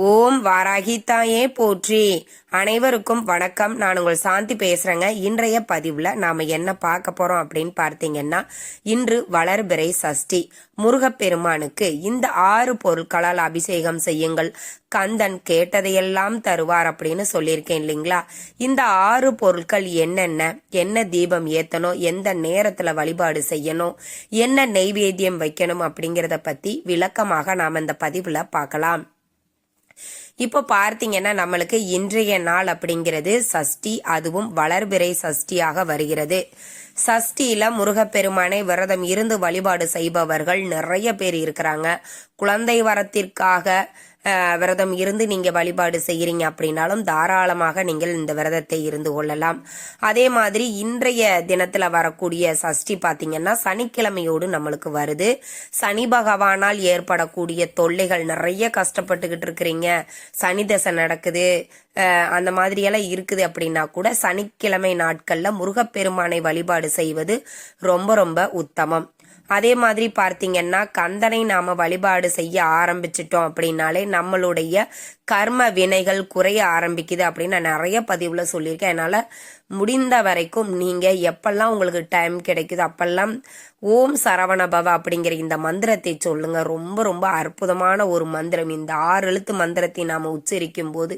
ஓம் வாராகி தாயே போற்றி. அனைவருக்கும் வணக்கம். நான் உங்கள் சாந்தி பேசுறேங்க. இன்றைய பதிவுல நாம என்ன பார்க்க போறோம் அப்படின்னு பார்த்தீங்கன்னா இன்று வளர்பிறை சஷ்டி. முருகப்பெருமானுக்கு இந்த ஆறு பொருட்களால் அபிஷேகம் செய்யுங்கள். கந்தன் கேட்டதையெல்லாம் தருவார் அப்படின்னு சொல்லியிருக்கேன் இல்லைங்களா? இந்த ஆறு பொருட்கள் என்னென்ன? என்ன தீபம் ஏத்தணும்? எந்த நேரத்துல வழிபாடு செய்யணும்? என்ன நெய்வேத்தியம் வைக்கணும் அப்படிங்கிறத பத்தி விளக்கமாக நாம் இந்த பதிவுல பார்க்கலாம். இப்போ பார்த்தீங்கன்னா நம்மளுக்கு இன்றைய நாள் அப்படிங்கிறது சஷ்டி அதுவும் வளர்பிறை சஷ்டியாக வருகிறது. சஷ்டியில முருகப்பெருமானை விரதம் இருந்து வழிபாடு செய்பவர்கள் நிறைய பேர் இருக்கிறாங்க. குழந்தை வரத்திற்காக விரதம் இருந்து நீங்கள் வழிபாடு செய்கிறீங்க அப்படின்னாலும் தாராளமாக நீங்கள் இந்த விரதத்தை இருந்து கொள்ளலாம். அதே மாதிரி இன்றைய தினத்தில் வரக்கூடிய சஷ்டி பார்த்தீங்கன்னா சனிக்கிழமையோடு நம்மளுக்கு வருது. சனி பகவானால் ஏற்படக்கூடிய தொல்லைகள் நிறைய கஷ்டப்பட்டுக்கிட்டு இருக்கிறீங்க. சனி தசை நடக்குது. அந்த மாதிரியெல்லாம் இருக்குது அப்படின்னா கூட சனிக்கிழமை நாட்களில் முருகப்பெருமானை வழிபாடு செய்வது ரொம்ப ரொம்ப உத்தமம். அதே மாதிரி பார்த்தீங்கன்னா கந்தனை நாம வழிபாடு செய்ய ஆரம்பிச்சிட்டோம் அப்படின்னாலே நம்மளுடைய கர்ம வினைகள் குறைய ஆரம்பிக்குது அப்படின்னு நான் நிறைய பதிவுல சொல்லியிருக்கேன். அதனால முடிந்த வரைக்கும் நீங்க எப்பெல்லாம் உங்களுக்கு டைம் கிடைக்குது அப்பெல்லாம் ஓம் சரவண பவ அப்படிங்கிற இந்த மந்திரத்தை சொல்லுங்க. ரொம்ப ரொம்ப அற்புதமான ஒரு மந்திரம். இந்த ஆறு எழுத்து மந்திரத்தை நாம உச்சரிக்கும் போது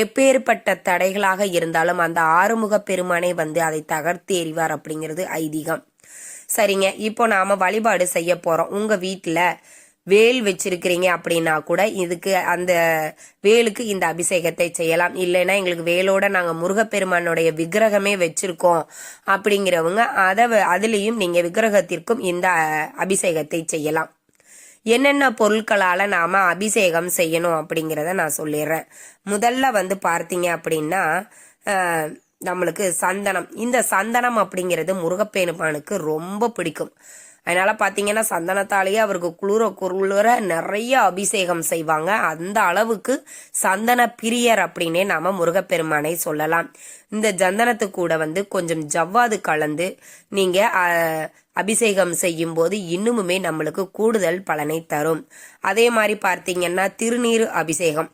எப்பேற்பட்ட தடைகளாக இருந்தாலும் அந்த ஆறுமுக பெருமானை வந்து அதை தகர்த்து எறிவார் அப்படிங்கிறது ஐதீகம். சரிங்க இப்போ நாம வழிபாடு செய்ய போறோம். உங்க வீட்டில் வேல் வச்சிருக்கிறீங்க அப்படின்னா கூட இதுக்கு அந்த வேலுக்கு இந்த அபிஷேகத்தை செய்யலாம். இல்லைன்னா எங்களுக்கு வேலோட நாங்கள் முருகப்பெருமானுடைய விக்கிரகமே வச்சிருக்கோம் அப்படிங்கிறவங்க அதை அதுலேயும் நீங்கள் விக்கிரகத்திற்கும் இந்த அபிஷேகத்தை செய்யலாம். என்னென்ன பொருட்களால் நாம் அபிஷேகம் செய்யணும் அப்படிங்கிறத நான் சொல்லிடுறேன். முதல்ல வந்து பார்த்தீங்க அப்படின்னா நம்மளுக்கு சந்தனம். இந்த சந்தனம் அப்படிங்கிறது முருகப்பெருமானுக்கு ரொம்ப பிடிக்கும். அதனால பார்த்தீங்கன்னா சந்தனத்தாலேயே அவருக்கு குளிர குளிர நிறைய அபிஷேகம் செய்வாங்க. அந்த அளவுக்கு சந்தன பிரியர் அப்படின்னே நாம முருகப்பெருமானை சொல்லலாம். இந்த சந்தனத்து கூட வந்து கொஞ்சம் ஜவ்வாது கலந்து நீங்க அபிஷேகம் செய்யும் போது இன்னுமுமே நம்மளுக்கு கூடுதல் பலனை தரும். அதே மாதிரி பார்த்தீங்கன்னா திருநீர் அபிஷேகம்.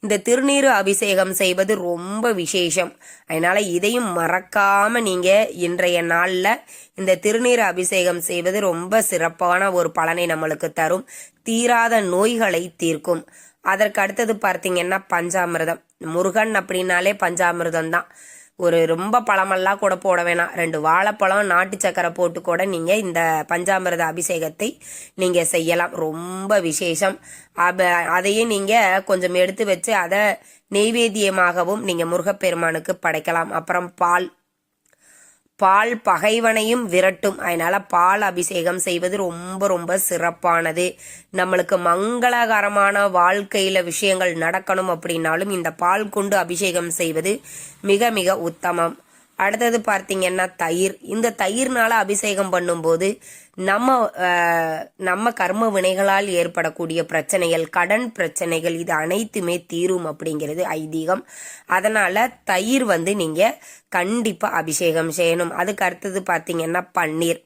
இந்த திருநீரு அபிஷேகம் செய்வது ரொம்ப விசேஷம். அதனால இதையும் மறக்காம நீங்க இன்றைய நாள்ல இந்த திருநீர் அபிஷேகம் செய்வது ரொம்ப சிறப்பான ஒரு பலனை நம்மளுக்கு தரும். தீராத நோய்களை தீர்க்கும். அதற்கு அடுத்தது பார்த்தீங்கன்னா பஞ்சாமிர்தம். முருகன் அப்படின்னாலே பஞ்சாமிர்தம் தான் ஒரு ரொம்ப பழமெல்லாம் கூட போட வேணாம். ரெண்டு வாழைப்பழம் நாட்டு சக்கரை போட்டு கூட நீங்கள் இந்த பஞ்சாமிரத அபிஷேகத்தை நீங்கள் செய்யலாம். ரொம்ப விசேஷம். அப அதையும் நீங்கள் கொஞ்சம் எடுத்து வச்சு அதை நெய்வேத்தியமாகவும் நீங்கள் முருகப்பெருமானுக்கு படைக்கலாம். அப்புறம் பால் பால் பகைவனையும் விரட்டும். அதனால பால் அபிஷேகம் செய்வது ரொம்ப ரொம்ப சிறப்பானது. நம்மளுக்கு மங்களகரமான வாழ்க்கையில விஷயங்கள் நடக்கணும் அப்படின்னாலும் இந்த பால் கொண்டு அபிஷேகம் செய்வது மிக மிக உத்தமம். அடுத்தது பார்த்தீங்கன்னா தயிர். இந்த தயிர்னால அபிஷேகம் பண்ணும்போது நம்ம நம்ம கர்ம வினைகளால் ஏற்படக்கூடிய பிரச்சனைகள் கடன் பிரச்சனைகள் இது அனைத்துமே தீரும் அப்படிங்கிறது ஐதீகம். அதனால தயிர் வந்து நீங்க கண்டிப்பா அபிஷேகம் செய்யணும். அதுக்கு அடுத்தது பார்த்தீங்கன்னா பன்னீர்.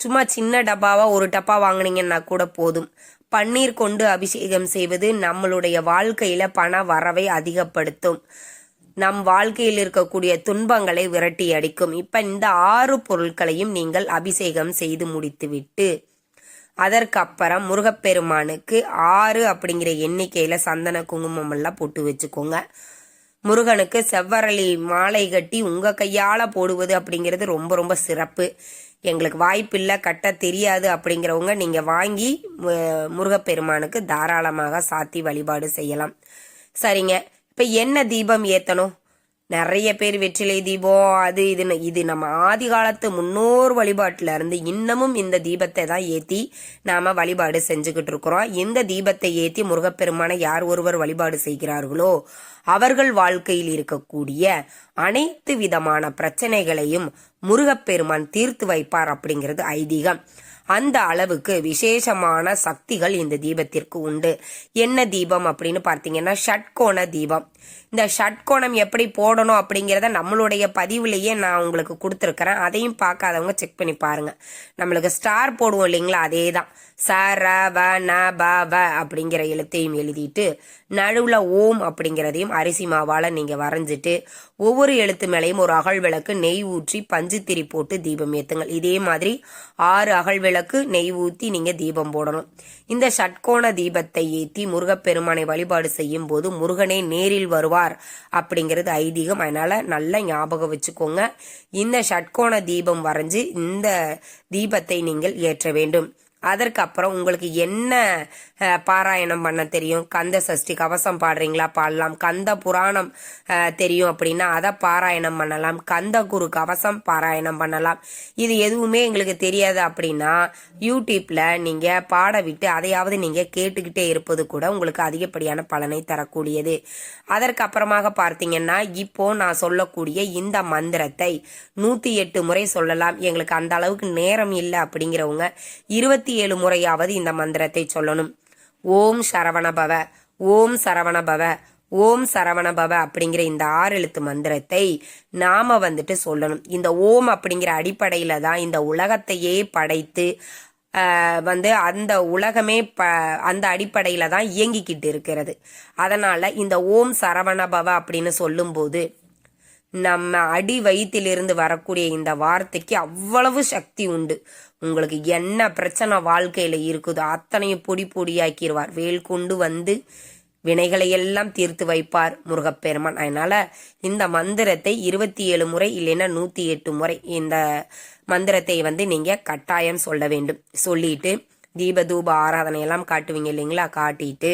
சும்மா சின்ன டப்பாவா ஒரு டப்பா வாங்கினீங்கன்னா கூட போதும். பன்னீர் கொண்டு அபிஷேகம் செய்வது நம்மளுடைய வாழ்க்கையில பண வரவை அதிகப்படுத்தும். நம் வாழ்க்கையில் இருக்கக்கூடிய துன்பங்களை விரட்டி அடிக்கும். இப்ப இந்த ஆறு பொருட்களையும் நீங்கள் அபிஷேகம் செய்து முடித்துவிட்டு அதற்கப்புறம் முருகப்பெருமானுக்கு ஆறு அப்படிங்கிற எண்ணிக்கையில சந்தன குங்குமம் எல்லாம் போட்டு வச்சுக்கோங்க. முருகனுக்கு செவ்வரளி மாலை கட்டி உங்க கையால போடுவது அப்படிங்கிறது ரொம்ப ரொம்ப சிறப்பு. எங்களுக்கு வாய்ப்பில்லை கட்ட தெரியாது அப்படிங்கிறவங்க நீங்க வாங்கி முருகப்பெருமானுக்கு தாராளமாக சாத்தி வழிபாடு செய்யலாம். சரிங்க. இப்ப என்ன தீபம் ஏத்தணும்? நிறைய பேர் வெற்றிலை தீபம் அது இதுன்னு. இது நம்ம ஆதி காலத்து முன்னோர் வழிபாட்டுல இருந்து இன்னமும் இந்த தீபத்தை தான் ஏத்தி நாம வழிபாடு செஞ்சுக்கிட்டு இருக்கிறோம். இந்த தீபத்தை ஏத்தி முருகப்பெருமானை யார் ஒருவர் வழிபாடு செய்கிறார்களோ அவர்கள் வாழ்க்கையில் இருக்கக்கூடிய அனைத்து விதமான பிரச்சனைகளையும் முருகப்பெருமான் தீர்த்து வைப்பார் அப்படிங்கிறது ஐதீகம். அந்த அளவுக்கு விசேஷமான சக்திகள் இந்த தீபத்திற்கு உண்டு. என்ன தீபம் அப்படின்னு பார்த்தீங்கன்னா ஷட்கோண தீபம். இந்த ஷட்கோணம் எப்படி போடணும் அப்படிங்கிறத நம்மளுடைய பதிவுலேயே நான் உங்களுக்கு கொடுத்துருக்குறேன். அதையும் பார்க்காதவங்க செக் பண்ணி பாருங்க. நம்மளுக்கு ஸ்டார் போடுவோம் இல்லைங்களா அதே தான் ச ர வ ந ப வ அப்படிங்கிற எழுத்தையும் எழுதிட்டு நடுவில் ஓம் அப்படிங்கிறதையும் அரிசி மாவால் நீங்கள் வரைஞ்சிட்டு ஒவ்வொரு எழுத்து மேலேயும் ஒரு அகல் விளக்கு நெய் ஊற்றி பஞ்சுத்திரி போட்டு தீபம் ஏற்றுங்கள் இதே மாதிரி ஆறு அகல் விளக்கு நெய் ஊற்றி நீங்கள் தீபம் போடணும். இந்த ஷட்கோண தீபத்தை ஏற்றி முருகப்பெருமானை வழிபாடு செய்யும் போது முருகனே நேரில் வருவார் அப்படிங்கிறது ஐதீகம். அதனால் நல்லா ஞாபகம் வச்சுக்கோங்க. இந்த ஷட்கோண தீபம் வரைஞ்சு இந்த தீபத்தை நீங்கள் ஏற்ற வேண்டும். அதற்கப்புறம் உங்களுக்கு என்ன பாராயணம் பண்ண தெரியும். கந்த சஷ்டி கவசம் பாடுறீங்களா? பாடலாம். கந்த புராணம் தெரியும் அப்படின்னா அதை பாராயணம் பண்ணலாம். கந்த குரு கவசம் பாராயணம் பண்ணலாம். இது எதுவுமே எங்களுக்கு தெரியாது அப்படின்னா யூடியூப்ல நீங்க பாட விட்டு அதையாவது நீங்க கேட்டுக்கிட்டே இருப்பது கூட உங்களுக்கு அதிகப்படியான பலனை தரக்கூடியது. அதற்கு அப்புறமாக பார்த்தீங்கன்னா இப்போ நான் சொல்லக்கூடிய இந்த மந்திரத்தை நூத்தி எட்டு முறை சொல்லலாம். எங்களுக்கு அந்த அளவுக்கு நேரம் இல்லை அப்படிங்கிறவங்க இருபத்தி ஏழு முறையாவது இந்த மந்திரத்தை சொல்லணும். ஓம் சரவணபவ ஓம் சரவணபவ ஓம் சரவணபவ அப்படிங்கிற இந்த ஆறு எழுத்து மந்திரத்தை நாம வந்துட்டு சொல்லணும். இந்த ஓம் அப்படிங்கிற அடிப்படையில தான் இந்த உலகத்தையே படைத்து வந்து அந்த உலகமே ப அந்த அடிப்படையில தான் இயங்கிக்கிட்டு இருக்கிறது. அதனால இந்த ஓம் சரவணபவ அப்படின்னு சொல்லும்போது நம்ம அடி வயிற்றிலிருந்து வரக்கூடிய இந்த வார்த்தைக்கு அவ்வளவு சக்தி உண்டு. உங்களுக்கு என்ன பிரச்சனை வாழ்க்கையில இருக்குதோ அத்தனையும் பொடி பொடியாக்கிடுவார் வேல் கொண்டு வந்து வினைகளை எல்லாம் தீர்த்து வைப்பார் முருகப்பெருமான். அதனால இந்த மந்திரத்தை இருபத்தி ஏழு முறை இல்லைன்னா நூத்தி எட்டு முறை இந்த மந்திரத்தை வந்து நீங்க கட்டாயம் சொல்ல வேண்டும். சொல்லிட்டு தீப தூப ஆராதனை எல்லாம் காட்டுவீங்க இல்லைங்களா? காட்டிட்டு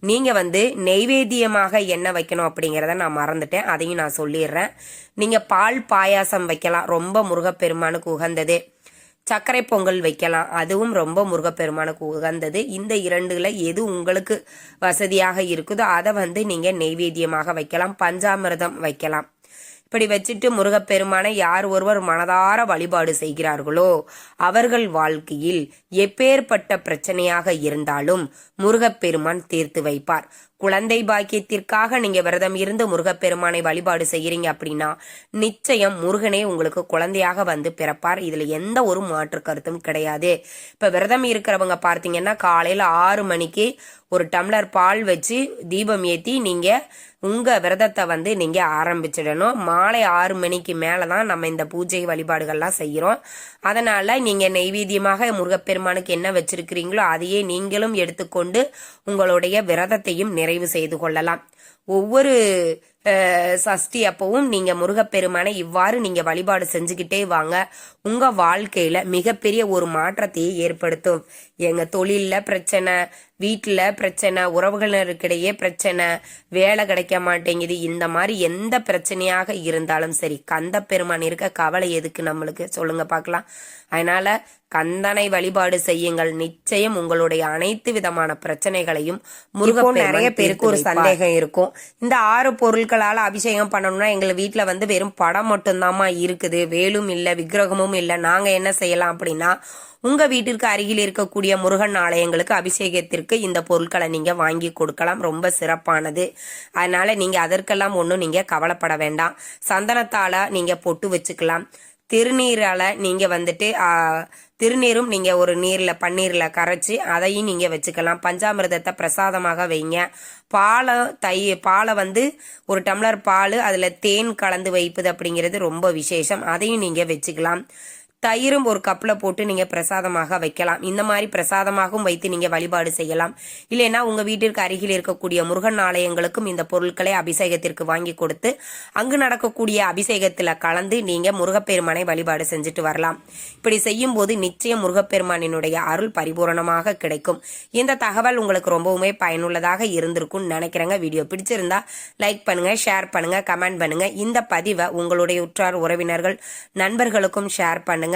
நீங்க வந்து நெய்வேத்தியமாக என்ன வைக்கணும் அப்படிங்கிறத நான் மறந்துட்டேன். அதையும் நான் சொல்லிடுறேன். நீங்க பால் பாயாசம் வைக்கலாம். ரொம்ப முருகப்பெருமானுக்கு உகந்தது. சர்க்கரை பொங்கல் வைக்கலாம். அதுவும் ரொம்ப முருகப்பெருமானுக்கு உகந்தது. இந்த இரண்டுல எது உங்களுக்கு வசதியாக இருக்குதோ அதை வந்து நீங்க நெய்வேத்தியமாக வைக்கலாம். பஞ்சாமிர்தம் வைக்கலாம். இப்படி வச்சுட்டு முருகப்பெருமானை யார் ஒருவர் மனதார வழிபாடு செய்கிறார்களோ அவர்கள் வாழ்க்கையில் எப்பேற்பட்ட பிரச்சனையாக இருந்தாலும் முருகப்பெருமான் தீர்த்து வைப்பார். குழந்தை பாக்கியத்திற்காக நீங்க விரதம் இருந்து முருகப்பெருமானை வழிபாடு செய்யறீங்க அப்படின்னா நிச்சயம் முருகனே உங்களுக்கு குழந்தையாக வந்து பிறப்பார். இதுல எந்த ஒரு மாற்று கருத்தும் கிடையாது. இப்ப விரதம் இருக்கிறவங்க பார்த்தீங்கன்னா காலையில ஆறு மணிக்கு ஒரு டம்ளர் பால் வச்சு தீபம் ஏத்தி நீங்க உங்க விரதத்தை வந்து நீங்க ஆரம்பிச்சிடணும். மாலை ஆறு மணிக்கு மேலதான் நம்ம இந்த பூஜை வழிபாடுகள்லாம் செய்யறோம். அதனால நீங்க நைவேத்தியமாக முருகப்பெருமானுக்கு என்ன வச்சிருக்கிறீங்களோ அதையே நீங்களும் எடுத்துக்கொண்டு உங்களுடைய விரதத்தையும் நிறைவு செய்து கொள்ளலாம். ஒவ்வொரு அஹ், சஷ்டி அப்பவும் நீங்க முருகப்பெருமானை இவ்வாறு நீங்க வழிபாடு செஞ்சுக்கிட்டே வாங்க. உங்க வாழ்க்கையில மிகப்பெரிய ஒரு மாற்றத்தையே ஏற்படுத்தும். எங்க தொழில்ல பிரச்சனை வீட்டுல பிரச்சனை உறவுகளினருக்கிடையே பிரச்சனை வேலை கிடைக்க மாட்டேங்குது. இந்த மாதிரி எந்த பிரச்சனையாக இருந்தாலும் சரி கந்த பெருமான் இருக்க கவலை எதுக்கு நம்மளுக்கு? சொல்லுங்க பார்க்கலாம். அதனால கந்தனை வழிபாடு செய்யுங்கள். நிச்சயம் உங்களுடைய அனைத்து விதமான பிரச்சனைகளையும் முருகன் நிறைய பேருக்கு ஒரு சந்தேகம் இருக்கும். இந்த ஆறு பொருட்களால அபிஷேகம் பண்ணணும்னா எங்க வீட்ல வந்து வெறும் படம் மட்டும்தாம்மா இருக்குது. வேலும் இல்ல விக்கிரகமும் இல்ல. நாங்க என்ன செய்யலாம் அப்படின்னா உங்க வீட்டிற்கு அருகில் இருக்கக்கூடிய முருகன் ஆலயங்களுக்கு அபிஷேகத்திற்கு இந்த பொருட்களை நீங்க வாங்கி கொடுக்கலாம். ரொம்ப சிறப்பானது. அதனால நீங்க அதற்கெல்லாம் ஒன்றும் நீங்க கவலைப்பட வேண்டாம். சந்தனத்தால நீங்க பொட்டு வச்சுக்கலாம். திருநீரால நீங்க வந்துட்டு திருநீரும் நீங்க ஒரு நீர்ல பன்னீர்ல கரைச்சி அதையும் நீங்க வச்சுக்கலாம். பஞ்சாமிர்தத்தை பிரசாதமாக வைங்க. பாலை தை பாலை வந்து ஒரு டம்ளர் பால் அதுல தேன் கலந்து வைப்பது அப்படிங்கிறது ரொம்ப விசேஷம். அதையும் நீங்க வச்சுக்கலாம். தயிரும் ஒரு கப்பில் போட்டு நீங்கள் பிரசாதமாக வைக்கலாம். இந்த மாதிரி பிரசாதமாகவும் வைத்து நீங்கள் வழிபாடு செய்யலாம். இல்லைன்னா உங்கள் வீட்டிற்கு அருகில் இருக்கக்கூடிய முருகன் ஆலயங்களுக்கும் இந்த பொருட்களை அபிஷேகத்திற்கு வாங்கி கொடுத்து அங்கு நடக்கக்கூடிய அபிஷேகத்தில் கலந்து நீங்கள் முருகப்பெருமானை வழிபாடு செஞ்சுட்டு வரலாம். இப்படி செய்யும் போது நிச்சயம் முருகப்பெருமானினுடைய அருள் பரிபூரணமாக கிடைக்கும். இந்த தகவல் உங்களுக்கு ரொம்பவுமே பயனுள்ளதாக இருந்திருக்கும்னு நினைக்கிறேங்க. வீடியோ பிடிச்சிருந்தா லைக் பண்ணுங்க ஷேர் பண்ணுங்க கமெண்ட் பண்ணுங்க. இந்த பதிவை உங்களுடைய உற்றார் உறவினர்கள் நண்பர்களுக்கும் ஷேர் பண்ணுங்க.